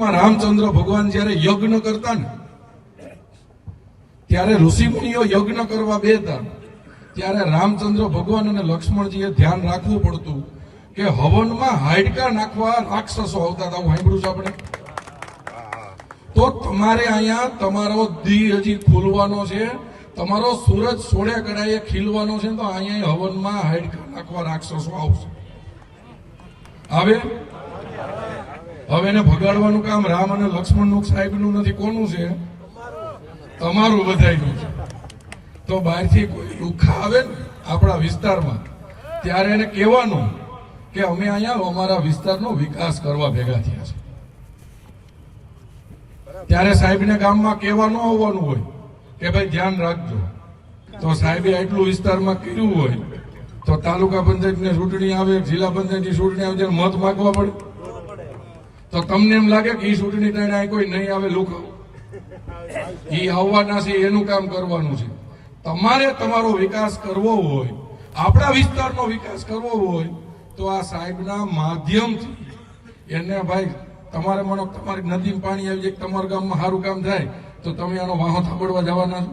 રામચંદ્ર ભગવાન જ્યારે યજ્ઞ કરતા ને, ત્યારે ઋષિમુનિઓ યજ્ઞ કરવા બેતા ત્યારે રામચંદ્ર ભગવાન અને લક્ષ્મણજીએ ધ્યાન રાખવું પડતું કે હવનમાં હાડકા નાખવા રાક્ષસો આવતા હતા. સાંભળ્યું છે આપણે. તો તમારે અહીંયા તમારો દી હજી ખુલવાનો છે. તમારો સૂરજ સોળે કડાએ ખીલવાનો છે તો અહીંયા હવનમાં હાડકા નાખવા રાક્ષસો આવશે. આવે? હવે એને ભગાડવાનું કામ રામ અને લક્ષ્મણનું સાહેબનું નથી. કોનું છે? તમારું બધાયનું છે. તો બહારથી કોઈ લુખા આવે ને આપણા વિસ્તારમાં, ત્યારે એને કહેવાનું કે અમે અહીંયા અમારા વિસ્તારનો વિકાસ કરવા ભેગા થયા છે. ત્યારે સાહેબને ગામમાં કહેવા ન આવવાનું હોય કે ભાઈ ધ્યાન રાખજો. તો સાહેબે આટલું વિસ્તારમાં કર્યું હોય, તો તાલુકા પંચાયતની ચૂંટણી આવે, જિલ્લા પંચાયતની ચૂંટણી આવે મત માગવા પડે. તો તમને એમ લાગે કે એ ચૂંટણી ટાણે કોઈ નહીં આવે, લોકો એ આવવાના છે, એનું કામ કરવાનું છે. તમારે તમારો વિકાસ કરવો હોય, આપણા વિસ્તારનો વિકાસ કરવો હોય, તો આ સાહેબના માધ્યમથી એને ભાઈ, તમારે માનો તમારી નદીમાં પાણી આવી જાય, તમારા ગામમાં સારું કામ થાય, તો તમે આનો વાહો થાબડવા જવાના છો.